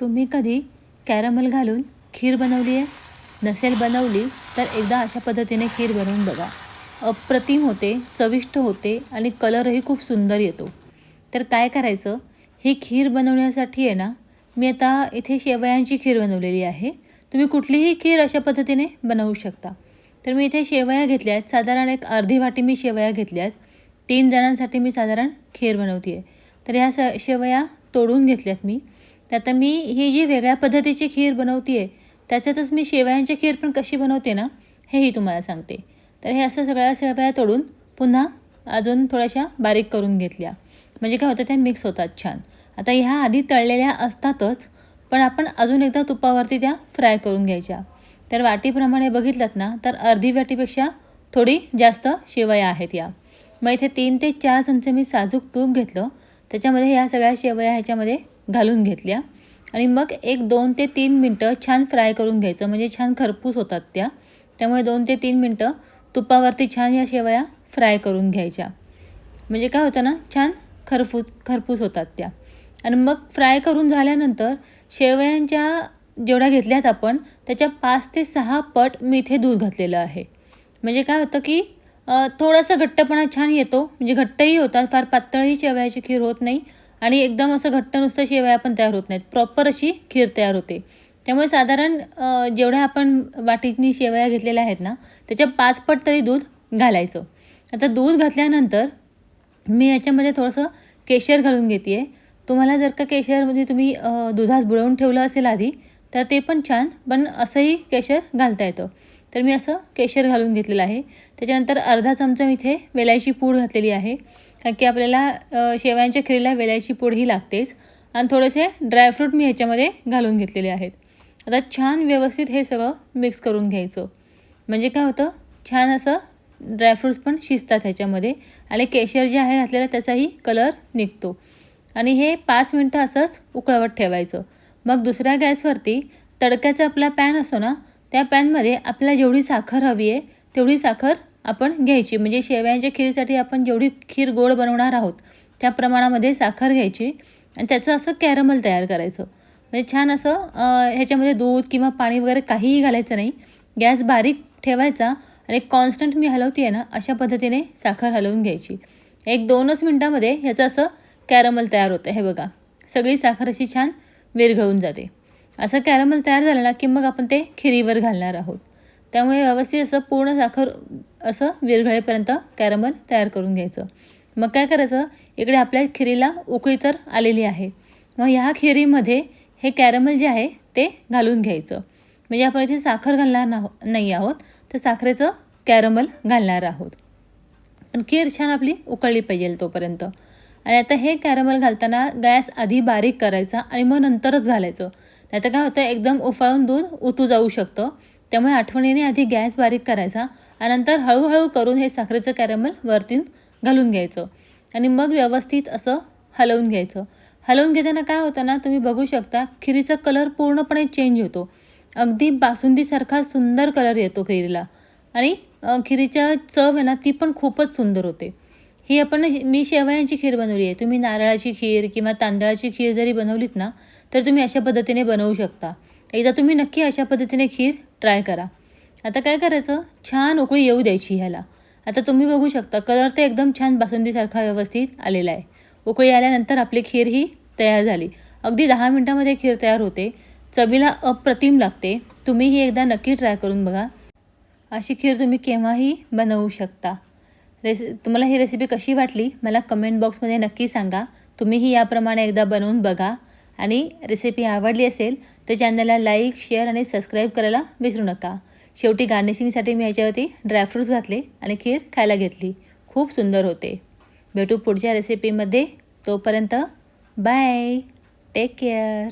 तुम्ही कधी कॅरमल घालून खीर बनवली आहे? नसेल बनवली तर एकदा अशा पद्धतीने खीर बनवून बघा. अप्रतिम होते चविष्ट होते आणि कलरही खूप सुंदर येतो. तर काय करायचं? ही खीर बनवण्यासाठी आहे ना मी आता इथे शेवयांची खीर बनवलेली आहे. तुम्ही कुठलीही खीर अशा पद्धतीने बनवू शकता. तर मी इथे शेवया घेतल्या आहेत. साधारण एक अर्धी वाटी मी शेवया घेतल्या आहेत. तीन जणांसाठी मी साधारण खीर बनवते आहे तर ह्या स शेवया तोडून घेतल्यात मी. तर आता मी ही जी वेगळ्या पद्धतीची खीर बनवते आहे त्याच्यातच मी शेवयांची खीर पण कशी बनवते ना हेही तुम्हाला सांगते. तर हे असं सगळ्या शेवया तोडून पुन्हा अजून थोड्याशा बारीक करून घेतल्या. म्हणजे काय होतं त्या मिक्स होतात छान. आता ह्या आधी तळलेल्या असतातच पण आपण अजून एकदा तुपावरती त्या फ्राय करून घ्यायच्या. तर वाटीप्रमाणे बघितलं ना तर अर्धी वाटीपेक्षा थोडी जास्त शेवया आहेत या. मग इथे तीन ते चार चमचे मी साजूक तूप घेतलं. त्याच्यामध्ये ह्या सगळ्या शेवया ह्याच्यामध्ये घालून घेतल्या. आणि मग एक दोन ते तीन मिनटं छान फ्राय करून घ्यायचं. म्हणजे छान खरपूस होतात त्या. त्यामुळे दोन ते तीन मिनटं तुपावरती छान या शेवया फ्राय करून घ्यायच्या. म्हणजे काय होतं ना छान खरपूस खरपूस होतात त्या. आणि मग फ्राय करून झाल्यानंतर शेवयांच्या जेवढ्या घेतल्यात आपण त्याच्या पाच ते सहा पट मी इथे दूध घातलेलं आहे. म्हणजे काय होतं की थोडासा घट्टपणा छान येतो. म्हणजे घट्टही होतात फार पातळही शेवयाची खीर होत नाही. आणि एकदम असं घट्ट नुसतं शेवया पण तयार होत नाहीत. प्रॉपर अशी खीर तयार होते. त्यामुळे साधारण जेवढ्या आपण वाटीनी शेवया घेतलेल्या आहेत ना त्याच्या पाचपट तरी दूध घालायचं. आता दूध घातल्यानंतर मी याच्यामध्ये थोडंसं केशर घालून घेते. आहे तुम्हाला जर का केशर म्हणजे तुम्ही दुधात बुडवून ठेवलं असेल आधी तर ते पण छान पण असंही केशर घालता येतं. तर मी असं केशर घालून घेतलेलं आहे. त्याच्यानंतर अर्धा चमचा मी इथे वेलायची पूड घातलेली आहे. कारण की आपल्याला शेवयांच्या खिरीला वेलायची पूड ही लागतेच. आणि थोडेसे ड्रायफ्रूट मी ह्याच्यामध्ये घालून घेतलेले आहेत. आता छान व्यवस्थित हे सगळं मिक्स करून घ्यायचं. म्हणजे काय होतं? छान असं ड्रायफ्रूट्स पण शिजतात ह्याच्यामध्ये. आणि केशर जे आहे घातलेलं त्याचाही कलर निघतो. आणि हे पाच मिनटं असंच उकळवत ठेवायचं. मग दुसऱ्या गॅसवरती तडक्याचा आपला पॅन असतो ना त्या पॅनमध्ये आपल्याला जेवढी साखर हवी आहे तेवढी साखर आपण घ्यायची. म्हणजे शेवयांच्या खीरसाठी आपण जेवढी खीर गोड बनवणार आहोत त्या प्रमाणामध्ये साखर घ्यायची आणि त्याचं असं कॅरमल तयार करायचं. म्हणजे छान असं ह्याच्यामध्ये दूध किंवा पाणी वगैरे काहीही घालायचं नाही. गॅस बारीक ठेवायचा आणि कॉन्स्टंट मी हलवते आहे ना अशा पद्धतीने साखर हलवून घ्यायची. एक दोनच मिनटामध्ये ह्याचं असं कॅरमल तयार होतं. हे बघा सगळी साखर अशी छान विरघळून जाते. असं कॅरमल तयार झालं ना की मग आपण ते खिरीवर घालणार आहोत. त्यामुळे व्यवस्थित असं पूर्ण साखर असं विरघळेपर्यंत कॅरमल तयार करून घ्यायचं. मग काय करायचं? इकडे आपल्या खिरीला उकळी तर आलेली आहे. मग ह्या खिरीमध्ये हे कॅरमल जे आहे ते घालून घ्यायचं. म्हणजे आपण इथे साखर घालणार ना नाही आहोत. तर साखरेचं कॅरमल घालणार आहोत. पण खीर छान आपली उकळली पाहिजे तोपर्यंत. आणि आता हे कॅरमल घालताना गॅस आधी बारीक करायचा आणि मग नंतरच घालायचं. नाही तर काय होतं एकदम उफाळून दूध उतू जाऊ शकतं. त्यामुळे आठवणीने आधी गॅस बारीक करायचा आणि नंतर हळूहळू करून हे साखरेचं कॅरमल वरतीन घालून घ्यायचं आणि मग व्यवस्थित असं हलवून घ्यायचं. हलवून घेताना काय होतं ना तुम्ही बघू शकता खिरीचा कलर पूर्णपणे चेंज होतो. अगदी बासुंदीसारखा सुंदर कलर येतो खिरीला आणि खिरीच्या चव आहे ना ती पण खूपच सुंदर होते. ही आपण मी शेवयांची खीर बनवली आहे. तुम्ही नारळाची खीर किंवा तांदळाची खीर जरी बनवलीत ना तर तुम्ही अशा पद्धतीने बनवू शकता. एकदा तुम्ही नक्की अशा पद्धतीने खीर ट्राय करा. आता काय करायचं? छान उकळी येऊ द्यायची ह्याला. आता तुम्ही बघू शकता कलर तर एकदम छान बासुंदीसारखा व्यवस्थित आलेला आहे. उकळी आल्यानंतर आपली खीर ही तयार झाली. अगदी दहा मिनटामध्ये खीर तयार होते. चवीला अप्रतिम लागते. तुम्ही ही एकदा नक्की ट्राय करून बघा. अशी खीर तुम्ही केव्हाही बनवू शकता. रेसि तुम्हाला ही रेसिपी कशी वाटली? मला कमेंट बॉक्समध्ये नक्की सांगा. तुम्हीही याप्रमाणे एकदा बनवून बघा. आणि रेसिपी आवडली असेल तर चॅनलला लाईक शेअर आणि सबस्क्राईब करायला विसरू नका. शेवटी गार्निशिंगसाठी मी याच्यावरती ड्रायफ्रूट्स घातले आणि खीर खायला घेतली. खूप सुंदर होते. भेटू पुढच्या रेसिपीमध्ये तोपर्यंत बाय टेक केअर